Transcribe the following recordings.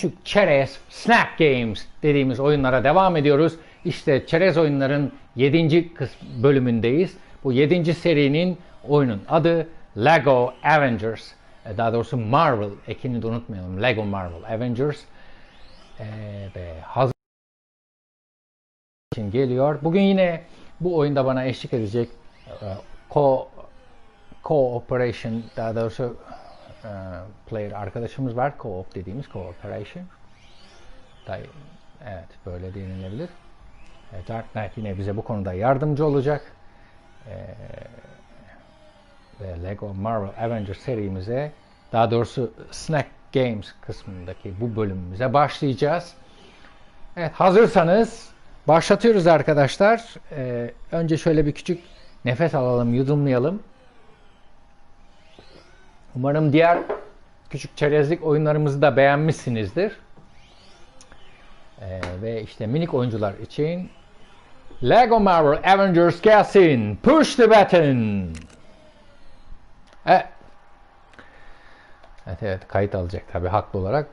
küçük çerez, snack games dediğimiz oyunlara devam ediyoruz. İşte çerez oyunların 7. bölümündeyiz. Bu 7. serinin oyunun adı Lego Avengers. E, Daha doğrusu Marvel. Ekini de unutmayalım. Lego Marvel Avengers. Ee, hazır için geliyor. Bugün yine bu oyunda bana eşlik edecek e, co cooperation daha doğrusu e, player arkadaşımız var. Co-op dediğimiz cooperation. Day- Evet böyle denilebilir. E, Dark Knight yine bize bu konuda yardımcı olacak. E, ve Lego Marvel Avengers serimize daha doğrusu Snack Games kısmındaki bu bölümümüze başlayacağız. Evet hazırsanız başlatıyoruz arkadaşlar. Ee, önce şöyle bir küçük nefes alalım, yudumlayalım. Umarım diğer küçük çerezlik oyunlarımızı da beğenmişsinizdir. Ee, ve işte minik oyuncular için Lego Marvel Avengers gelsin. Push the button. Evet. Evet, evet kayıt alacak tabi haklı olarak.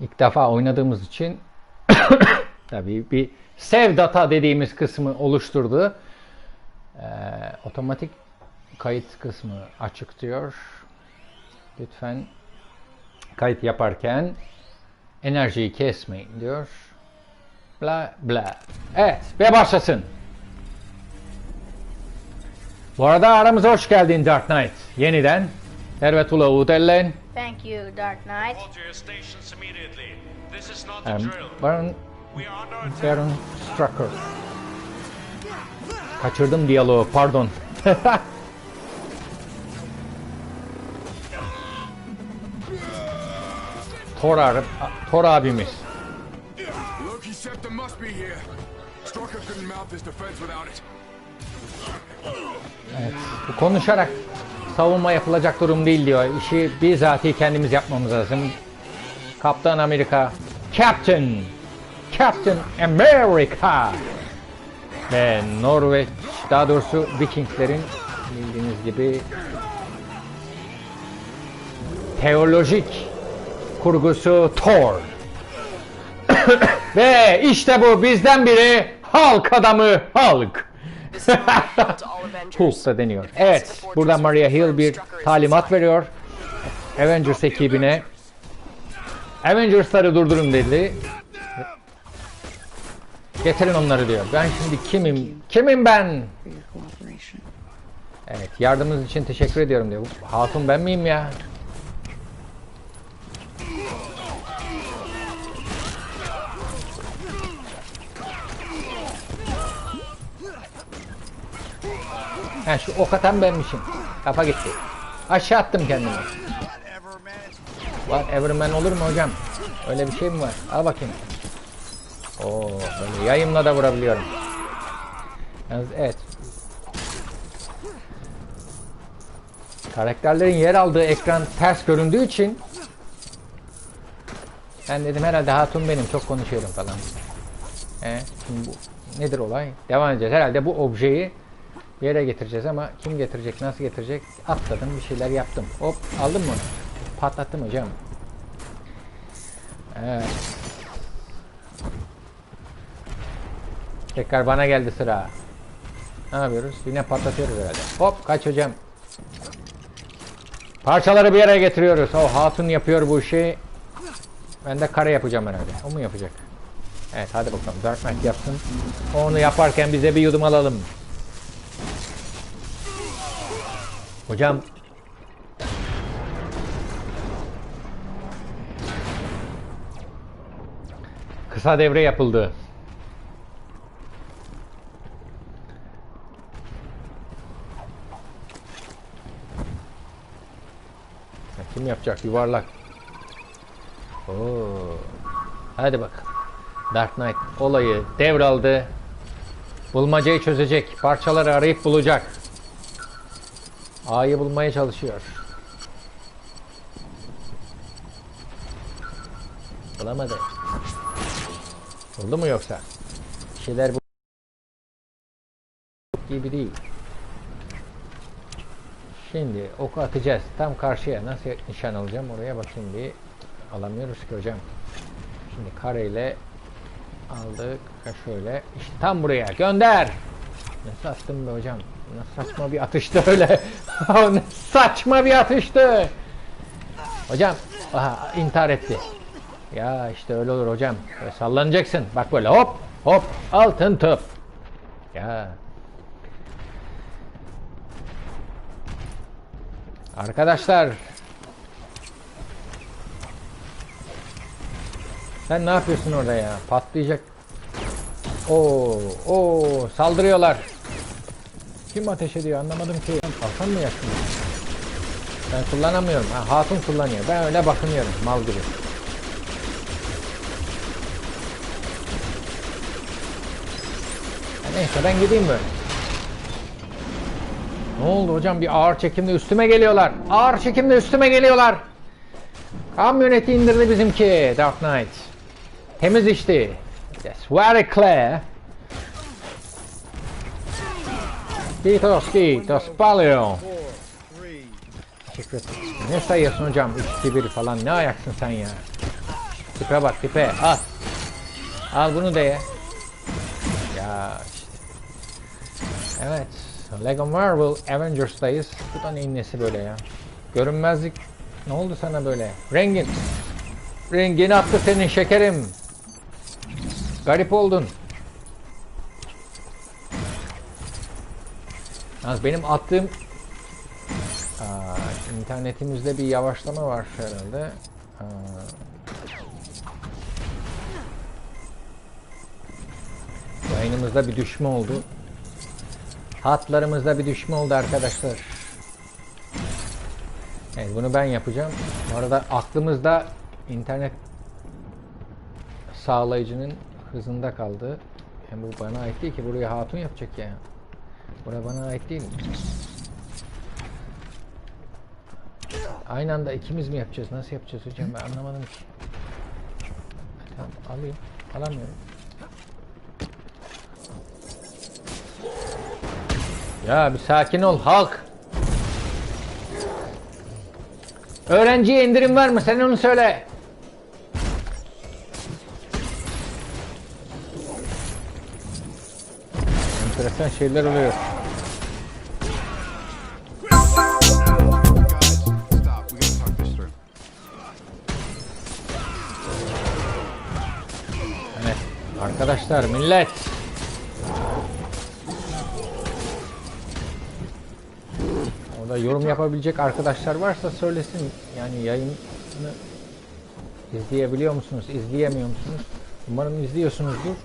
İlk defa oynadığımız için tabii bir save data dediğimiz kısmı oluşturdu. Ee, otomatik kayıt kısmı açık diyor. Lütfen kayıt yaparken enerjiyi kesmeyin diyor. Bla bla. Evet ve başlasın. Bu arada aramıza hoş geldin Dark Knight. Yeniden. Tervetuloa uudelleen. Thank you, Dark Knight. To your stations immediately. This is not a Um, drill. Baron, Strucker. Kaçırdım diyaloğu pardon. Thor, abi- Thor abimiz. Loki Septim must be here. Strucker couldn't mount this defense without it. Bu konuşarak savunma yapılacak durum değil diyor. İşi bizatihi kendimiz yapmamız lazım. Kaptan Amerika, Captain, Captain America ve Norveç, daha doğrusu Vikinglerin bildiğiniz gibi teolojik kurgusu Thor. ve işte bu bizden biri Hulk adamı Hulk. Hulk da deniyor. Evet, burada Maria Hill bir talimat veriyor. Avengers ekibine. Avengers'ları durdurun dedi. Getirin onları diyor. Ben şimdi kimim? Kimim ben? Evet, yardımınız için teşekkür ediyorum diyor. Hatun ben miyim ya? Ha şu ok atan benmişim. Kafa gitti. Aşağı attım kendimi. Whatever man olur mu hocam? Öyle bir şey mi var? Al bakayım. Oo, böyle yayımla da vurabiliyorum. Yalnız evet. Karakterlerin yer aldığı ekran ters göründüğü için ben dedim herhalde hatun benim çok konuşuyorum falan. He, şimdi bu nedir olay? Devam edeceğiz. Herhalde bu objeyi yere getireceğiz ama kim getirecek, nasıl getirecek? Atladım, bir şeyler yaptım. Hop, aldın mı? Patlattım hocam. Evet. Tekrar bana geldi sıra. Ne yapıyoruz? Yine patlatıyoruz herhalde. Hop, kaç hocam. Parçaları bir yere getiriyoruz. O hatun yapıyor bu işi. Ben de kare yapacağım herhalde. O mu yapacak? Evet, hadi bakalım. Dark Knight yapsın. Onu yaparken bize bir yudum alalım. Hocam. Kısa devre yapıldı. Ya Kim yapacak? Yuvarlak. Oo. Hadi bak. Dark Knight olayı devraldı. Bulmacayı çözecek. Parçaları arayıp bulacak. A'yı bulmaya çalışıyor. Bulamadı. Buldu mu yoksa? Bir şeyler bu gibi değil. Şimdi oku atacağız. Tam karşıya nasıl nişan alacağım oraya bakayım bir. Alamıyoruz ki hocam. Şimdi kareyle aldık. Şöyle. İşte tam buraya gönder. Ne attım be hocam. Ne saçma bir atıştı öyle. saçma bir atıştı. Hocam aha, intihar etti. Ya işte öyle olur hocam. Böyle sallanacaksın. Bak böyle hop hop altın top. Ya. Arkadaşlar. Sen ne yapıyorsun orada ya? Patlayacak. Oo, oo saldırıyorlar. Kim ateş ediyor anlamadım ki. Kalkan mı yaşlı? Ben kullanamıyorum. Ha, hatun kullanıyor. Ben öyle bakınıyorum mal gibi. Ha, neyse ben gideyim böyle. Ne oldu hocam bir ağır çekimde üstüme geliyorlar. Ağır çekimde üstüme geliyorlar. Kamyoneti indirdi bizimki Dark Knight. Temiz işti. Yes, very clear. Paljon. Teşekkür ederim. Ne sayıyorsun hocam? 3-2-1 falan. Ne ayaksın sen ya? Tipe bak tipe. Al. Al bunu da ye. Ya işte. Evet. Lego Marvel Avengers'dayız. Bu da neyin nesi böyle ya? Görünmezlik. Ne oldu sana böyle? Rengin. Rengin attı senin şekerim. Garip oldun. Yalnız benim attığım Aa, internetimizde bir yavaşlama var herhalde. Aa. Yayınımızda bir düşme oldu. Hatlarımızda bir düşme oldu arkadaşlar. Evet bunu ben yapacağım. Bu arada aklımızda internet sağlayıcının hızında kaldı. Hem bu bana ait değil ki buraya hatun yapacak ya. Buraya bana ait değil. Aynı anda ikimiz mi yapacağız? Nasıl yapacağız hocam? Ben anlamadım ki. Tamam alayım. Alamıyorum. Ya bir sakin ol halk. Öğrenciye indirim var mı? Sen onu söyle. Enteresan şeyler oluyor. Evet. Arkadaşlar millet. Orada yorum yapabilecek arkadaşlar varsa söylesin. Yani yayını izleyebiliyor musunuz? izleyemiyor musunuz? Umarım izliyorsunuzdur.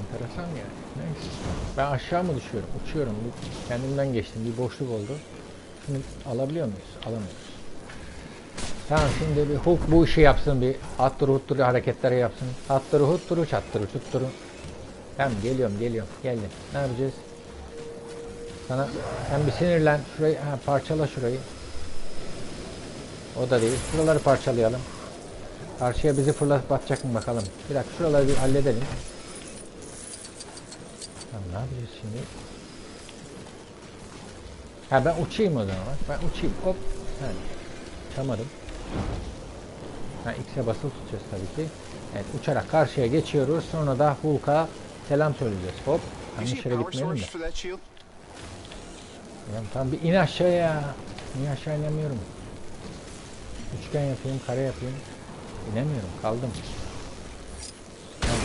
Enteresan ya. Neyse. Ben aşağı mı düşüyorum? Uçuyorum. Kendimden geçtim. Bir boşluk oldu. Şunu alabiliyor muyuz? Alamıyoruz. Tamam şimdi bir Hulk bu işi yapsın bir attırı hutturu hareketleri yapsın. Attırı hutturu çattırı çutturu. Tamam geliyorum geliyorum geldim. Ne yapacağız? Sana sen bir sinirlen şurayı ha, parçala şurayı. O da değil. Şuraları parçalayalım. Karşıya bizi fırlatıp atacak mı bakalım. Bir dakika şuraları bir halledelim. Tamam ne yapacağız şimdi? Ha ben uçayım o zaman. Ben uçayım. Hop. Ha. Uçamadım. Ha, X'e basılı tutacağız tabii ki. Evet uçarak karşıya geçiyoruz. Sonra da Hulk'a selam söyleyeceğiz. Hop. Yere power gitmeyelim de. Ya, tamam bir in aşağıya. Niye aşağı inemiyorum? Üçgen yapayım, kare yapayım. İnemiyorum, kaldım. Tamam,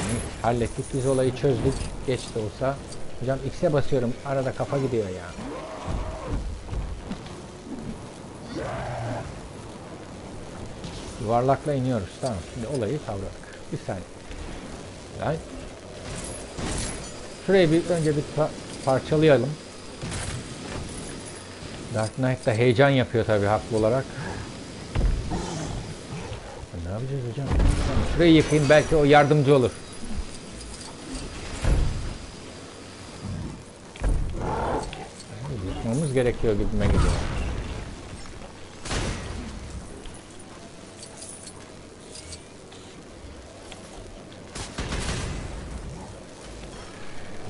hallettik. Biz olayı çözdük. Geç de olsa. Hocam X'e basıyorum. Arada kafa gidiyor ya. Yuvarlakla iniyoruz. Tamam. Şimdi olayı kavradık. Bir saniye. Yani Şurayı bir önce bir pa- parçalayalım. Dark Knight da heyecan yapıyor tabi haklı olarak. Ne yapacağız hocam? Şurayı yıkayım belki o yardımcı olur. Yıkmamız gerekiyor gibime gidiyor.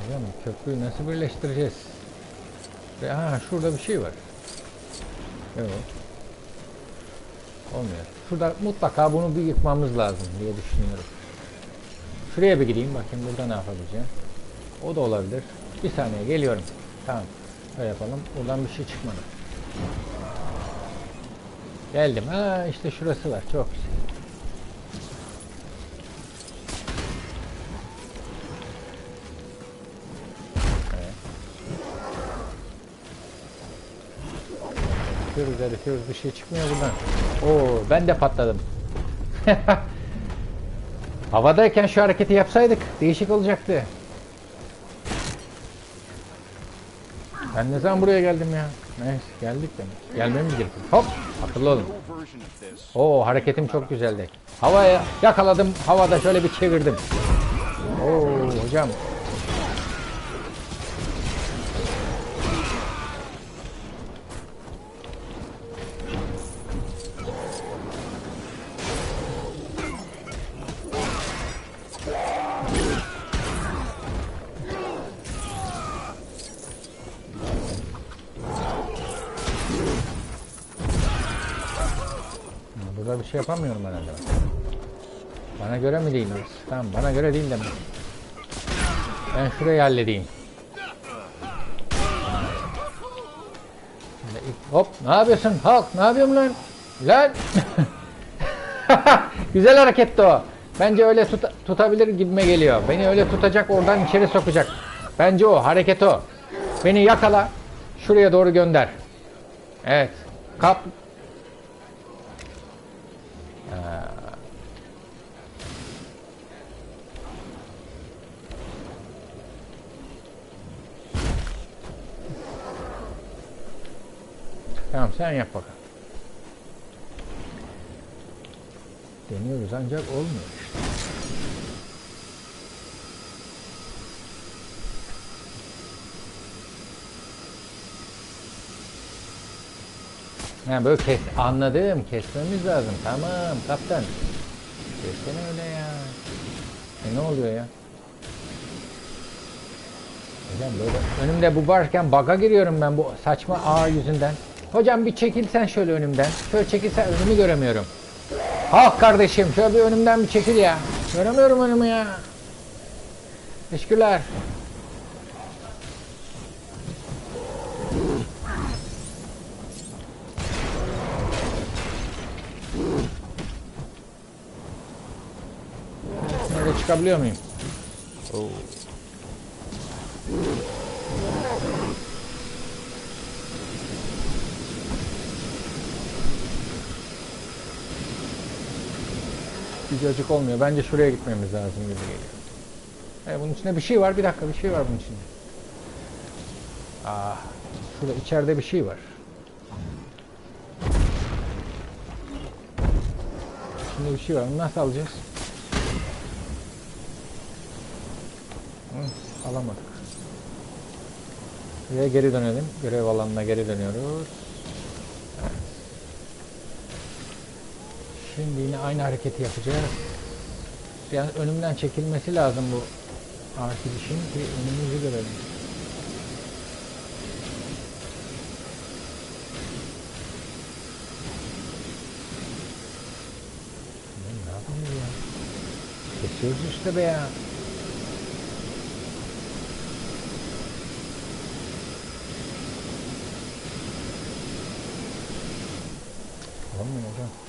Hocam köprüyü nasıl birleştireceğiz? Ve ha şurada bir şey var. Yok. Olmuyor. Şurada mutlaka bunu bir yıkmamız lazım diye düşünüyorum. Şuraya bir gideyim bakayım burada ne yapabileceğim. O da olabilir. Bir saniye geliyorum. Tamam. Öyle yapalım. Buradan bir şey çıkmadı. Geldim. Ha işte şurası var. Çok güzel. Ya düşüyoruz. Bir şey çıkmıyor buradan. Oo ben de patladım. Havadayken şu hareketi yapsaydık değişik olacaktı. Ben ne zaman buraya geldim ya? Neyse geldik demek. Gelmemiz gerekiyor. Hop akıllı olun. Oo hareketim çok güzeldi. Havaya yakaladım. Havada şöyle bir çevirdim. Oo hocam. Burada bir şey yapamıyorum herhalde. ben. Bana göre mi değil burası? Tamam bana göre değil demek. Ben şurayı halledeyim. Hop ne yapıyorsun Halk ne yapıyorsun lan? Lan! Güzel hareketti o. Bence öyle tuta- tutabilir gibime geliyor. Beni öyle tutacak oradan içeri sokacak. Bence o hareket o. Beni yakala. Şuraya doğru gönder. Evet. Kap Tamam sen yap bakalım. Deniyoruz ancak olmuyor işte. Ha böyle kes anladım kesmemiz lazım tamam kaptan. Kessene öyle ya. E ne oluyor ya? Hocam böyle önümde bu varken baga giriyorum ben bu saçma ağ yüzünden. Hocam bir çekilsen şöyle önümden. Şöyle çekilsen önümü göremiyorum. Halk kardeşim şöyle bir önümden bir çekil ya. Göremiyorum önümü ya. Teşekkürler. Nerede çıkabiliyor muyum? Oo. Cacık olmuyor. Bence şuraya gitmemiz lazım gibi geliyor. E, bunun içinde bir şey var. Bir dakika bir şey var bunun içinde. Ah, şurada içeride bir şey var. Şimdi bir şey var. Onu nasıl alacağız? Hı, alamadık. Buraya geri dönelim. Görev alanına geri dönüyoruz. Şimdi yine aynı hareketi yapacağız. Yani önümden çekilmesi lazım bu arkadaşın ki önümüzü görelim. Ne yapıyoruz ya? Kesiyoruz işte be ya. Olmuyor hocam.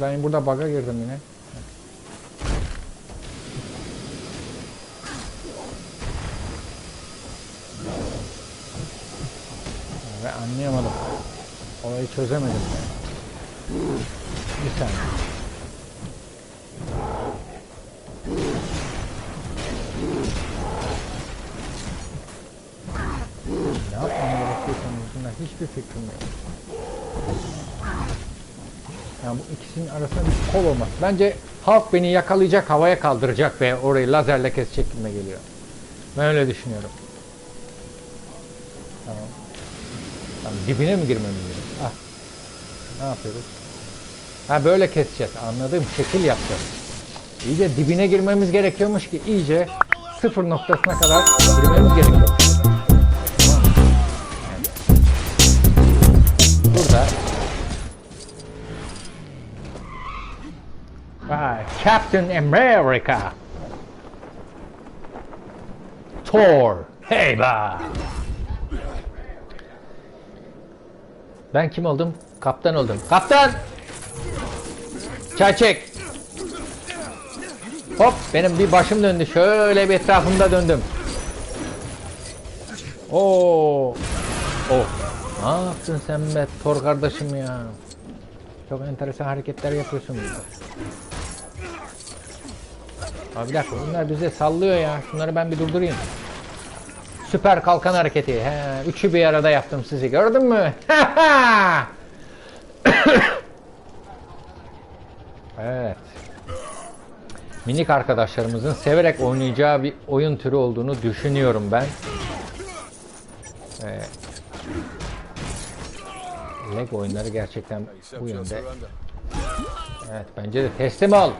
Ben burada baga girdim yine. Ve anlayamadım. Olayı çözemedim. Bir saniye. Ne yapmam gerekiyor hiçbir fikrim yok. Yani bu ikisinin arasında bir kol olmaz. Bence halk beni yakalayacak, havaya kaldıracak ve orayı lazerle kesecek gibime geliyor. Ben öyle düşünüyorum. Tamam. Tamam, dibine mi girmemiz gerekiyor? Ah. Ne yapıyoruz? Ha böyle keseceğiz. Anladım. Şekil yapacağız. İyice dibine girmemiz gerekiyormuş ki iyice sıfır noktasına kadar girmemiz gerekiyor. Captain America. Thor. Heyba. Ben kim oldum? Kaptan oldum. Kaptan! Çay çek. Hop benim bir başım döndü. Şöyle bir etrafımda döndüm. Oo. Oh. Ne yaptın sen be Thor kardeşim ya? Çok enteresan hareketler yapıyorsun. Abi bir dakika bunlar bize sallıyor ya. Şunları ben bir durdurayım. Süper kalkan hareketi. He, üçü bir arada yaptım sizi. Gördün mü? evet. Minik arkadaşlarımızın severek oynayacağı bir oyun türü olduğunu düşünüyorum ben. Ee, Lego oyunları gerçekten bu yönde. Evet bence de teslim ol.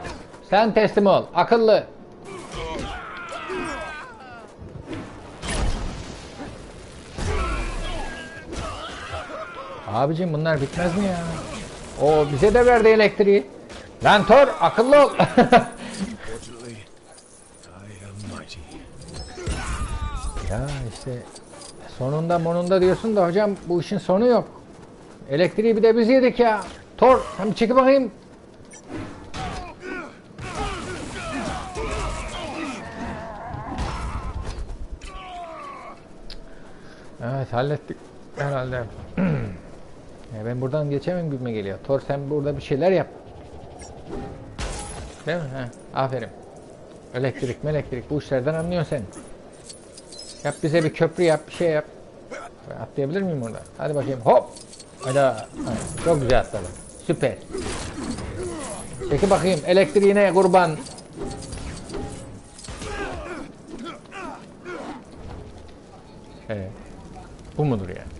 Sen teslim ol. Akıllı. Abicim bunlar bitmez mi ya? O bize de verdi elektriği. Lan Thor akıllı ol. Ya işte sonunda monunda diyorsun da hocam bu işin sonu yok. Elektriği bir de biz yedik ya. Thor bir çekip bakayım. Evet hallettik herhalde. ya ben buradan geçemem gibime geliyor. Thor sen burada bir şeyler yap. Değil mi? Ha, aferin. Elektrik, elektrik bu işlerden anlıyorsun sen. Yap bize bir köprü yap, bir şey yap. Atlayabilir miyim orada? Hadi bakayım. Hop. Hadi. Ha, Çok güzel atladım. Süper. Peki bakayım elektriğine kurban. Evet. Bu mudur yani?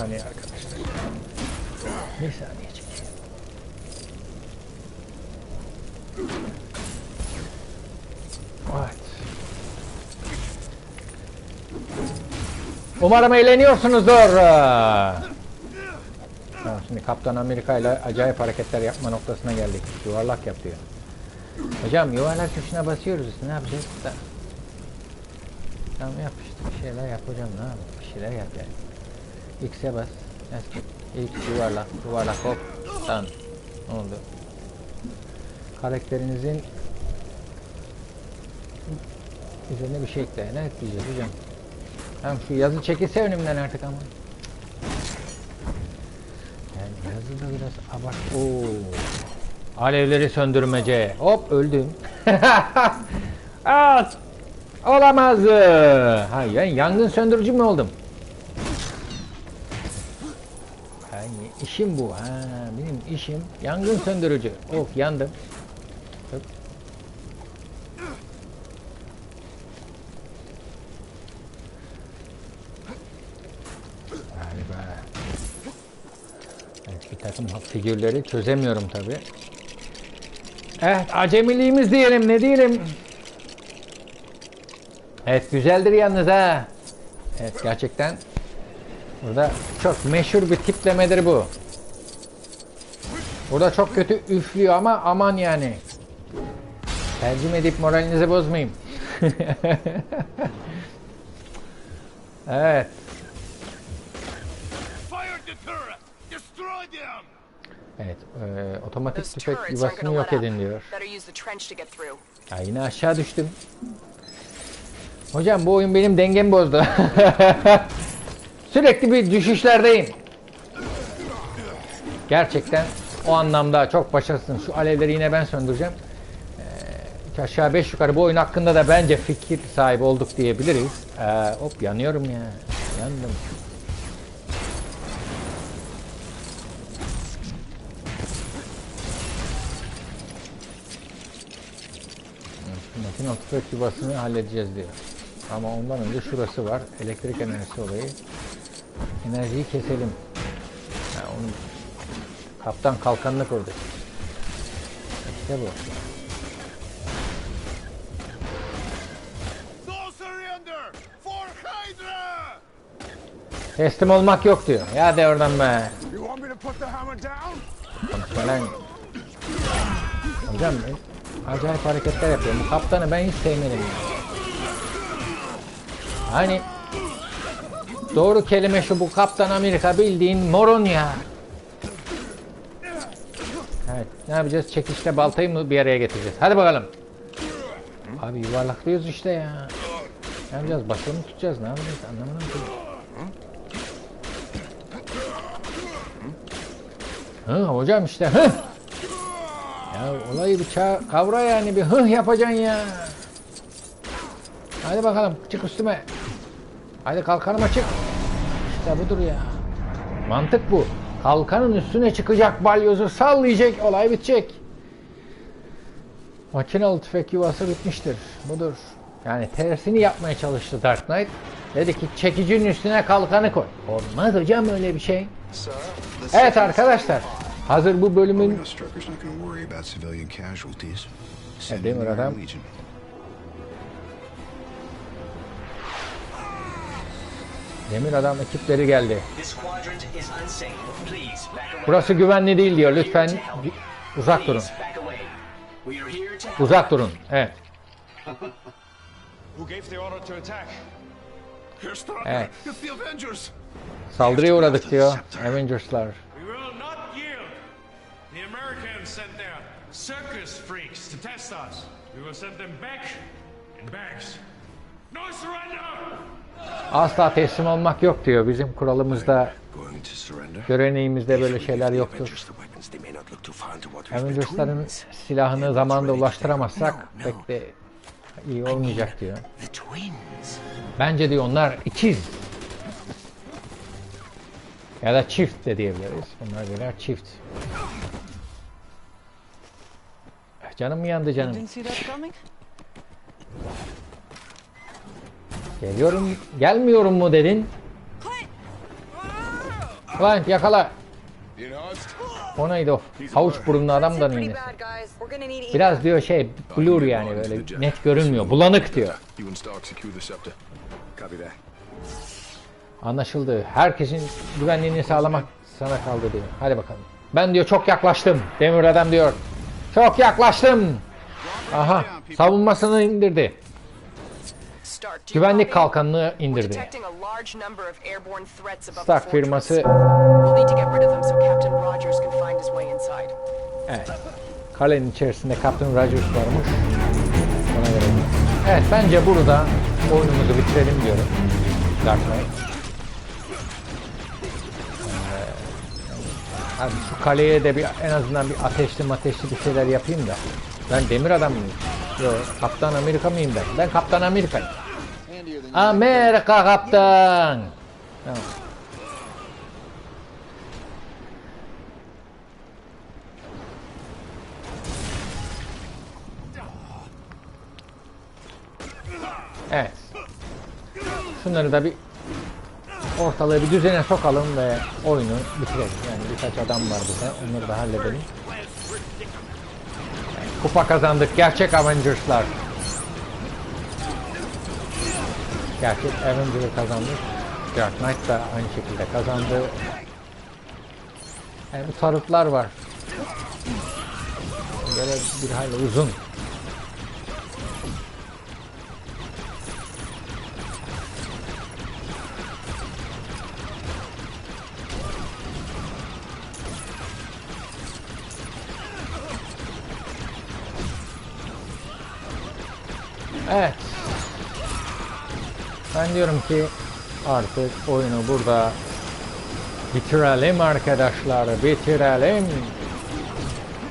Saniye arkadaşlar. Bir saniye. Evet. Umarım eğleniyorsunuzdur. Ha, şimdi Kaptan Amerika ile acayip hareketler yapma noktasına geldik. Yuvarlak yap diyor. Hocam yuvarlak tuşuna basıyoruz. Ne yapacağız? Tamam yap işte. Bir şeyler yap hocam. Ne yapalım? Bir şeyler yap yani. X'e bas. X yuvarlak. Yuvarlak hop. Tamam. Ne oldu? Karakterinizin üzerine bir şey ekle. Ne ekleyeceğiz hocam? Tamam şu yazı çekilse önümden artık ama. Yani yazı da biraz abart. Oo. Alevleri söndürmece. Hop öldüm. Aa, olamaz. Ha ben yangın söndürücü mü oldum? İşim bu. Ha, benim işim yangın söndürücü. Of yandım. Hop. Galiba. Evet, takım figürleri çözemiyorum tabi. Evet acemiliğimiz diyelim ne diyelim. Evet güzeldir yalnız ha. Evet gerçekten burada çok meşhur bir tiplemedir bu. Burada çok kötü üflüyor ama aman yani. Tercüme edip moralinizi bozmayayım. evet. Fire the turret! Destroy them! Evet, e, otomatik tüfek yuvasını yok edin diyor. Ya yine aşağı düştüm. Hocam bu oyun benim dengemi bozdu. Sürekli bir düşüşlerdeyim. Gerçekten o anlamda çok başarısın. Şu alevleri yine ben söndüreceğim. Ee, aşağı beş yukarı bu oyun hakkında da bence fikir sahibi olduk diyebiliriz. Ee, hop yanıyorum ya. Yandım. Makine tüfek yuvasını halledeceğiz diyor. Ama ondan önce şurası var. Elektrik enerjisi olayı. Enerjiyi keselim. Ha, onun kaptan kalkanını kurdu. İşte bu. Teslim olmak yok diyor. Ya de oradan be. You want me to put the hammer down? Konuşma lan. Hocam ben acayip hareketler yapıyor. Bu kaptanı ben hiç sevmedim. Hani doğru kelime şu bu kaptan Amerika bildiğin moron ya. Evet ne yapacağız? Çekişle baltayı mı bir araya getireceğiz? Hadi bakalım. Abi yuvarlaklıyoruz işte ya. Ne yapacağız? Basılı mı tutacağız? Ne yapacağız? Anlamadım ki. Hı hocam işte hı. Ya olayı ça- kavra yani bir hıh yapacaksın ya. Hadi bakalım çık üstüme. Hadi kalkanıma çık. İşte budur ya. Mantık bu. Kalkanın üstüne çıkacak balyozu sallayacak olay bitecek. Makinalı tüfek yuvası bitmiştir. Budur. Yani tersini yapmaya çalıştı Dark Knight. Dedi ki çekicinin üstüne kalkanı koy. Olmaz hocam öyle bir şey. Evet arkadaşlar. Hazır bu bölümün Strucker's not Demir Adam ekipleri geldi. Burası güvenli değil diyor. Lütfen uzak durun. Uzak durun. Evet. Evet. Saldırıya uğradık diyor. Avengers'lar. Circus freaks to test us. We will send them back in bags. No surrender! Asla teslim olmak yok diyor. Bizim kuralımızda, göreneğimizde böyle şeyler yoktur. Avengers'ların silahını zamanında ulaştıramazsak pek de iyi olmayacak diyor. Bence diyor onlar ikiz. Ya da çift de diyebiliriz. Bunlar birer çift. Canım mı yandı canım? Geliyorum, gelmiyorum mu dedin? Lan yakala. O neydi o? Havuç burunlu adam da neydi? Biraz diyor şey, blur yani böyle net görünmüyor. Bulanık diyor. Anlaşıldı. Herkesin güvenliğini sağlamak sana kaldı diyor. Hadi bakalım. Ben diyor çok yaklaştım. Demir adam diyor. Çok yaklaştım. Aha. Savunmasını indirdi. Güvenlik kalkanını indirdi. Stark firması. Evet. Kalenin içerisinde Captain Rogers varmış. Ona göre. Evet bence burada oyunumuzu bitirelim diyorum. Dark Knight. Ee, Hadi şu kaleye de bir en azından bir ateşli ateşli bir şeyler yapayım da. Ben demir adam mıyım? Yok, Kaptan Amerika mıyım ben? Ben Kaptan Amerika'yım. Amerika Kaptan. Evet. Şunları da bir ortalığı bir düzene sokalım ve oyunu bitirelim. Yani birkaç adam var burada. Onları da halledelim. Kupa kazandık. Gerçek Avengers'lar. Gerçek Avengers'ı kazandık. Dark Knight da aynı şekilde kazandı. Yani bu tarıtlar var. Böyle bir hayli uzun. Diyorum ki artık oyunu burada bitirelim arkadaşlar. Bitirelim.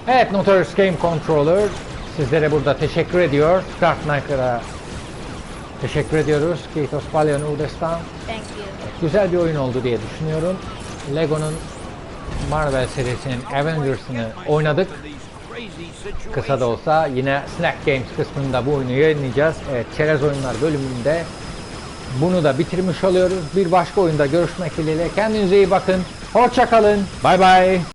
Evet Notorious Game Controller sizlere burada teşekkür ediyor. Dark Knight'lara teşekkür ediyoruz. Kiitos paljon uudestaan. Thank you. Güzel bir oyun oldu diye düşünüyorum. Lego'nun Marvel serisinin Avengers'ını oynadık. Kısa da olsa yine Snack Games kısmında bu oyunu yayınlayacağız. Evet, Çerez Oyunlar bölümünde bunu da bitirmiş oluyoruz. Bir başka oyunda görüşmek dileğiyle. Kendinize iyi bakın. Hoşça kalın. Bay bay.